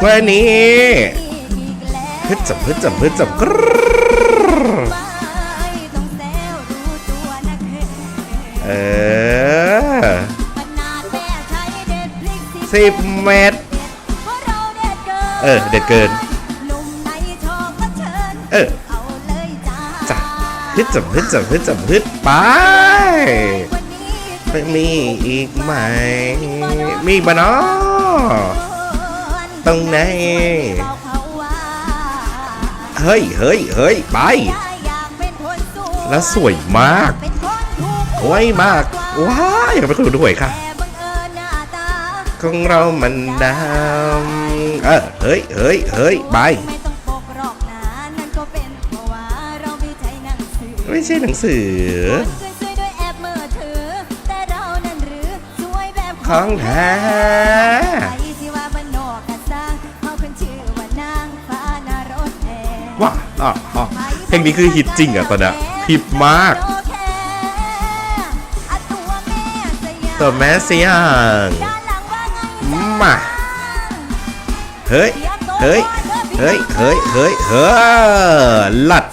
กว่านี้ฮึดจับฮึดจับฮึดจับกรรเออสิบเมตร เออ เด็ดเกิน เออจ้ะฮึดจับฮึดจับฮึดจับฮึดไปไปมีอีกไหม มีอีกปะเนาะ ตรงไหน เฮ้ยเฮ้ยเฮ้ยไป แล้วสวยมากสวยมาก ว้าอยากไปคนดูด้วยค่ะ ของเรามันดำเออเฮ้ยเฮ้ยเฮ้ยไปไม่ใช่หนังสือของแท้ อะอะเพลงนี้คือฮิตจริงอะตอนเนี้ยฮิตมากโอเคอะตัวแม่สยามตัวแม่เสียงด้านหลังว่าไงมาเฮ้ย เฮ้ย เฮ้ย เฮ้ย เฮ้ย เฮ้ยหลัด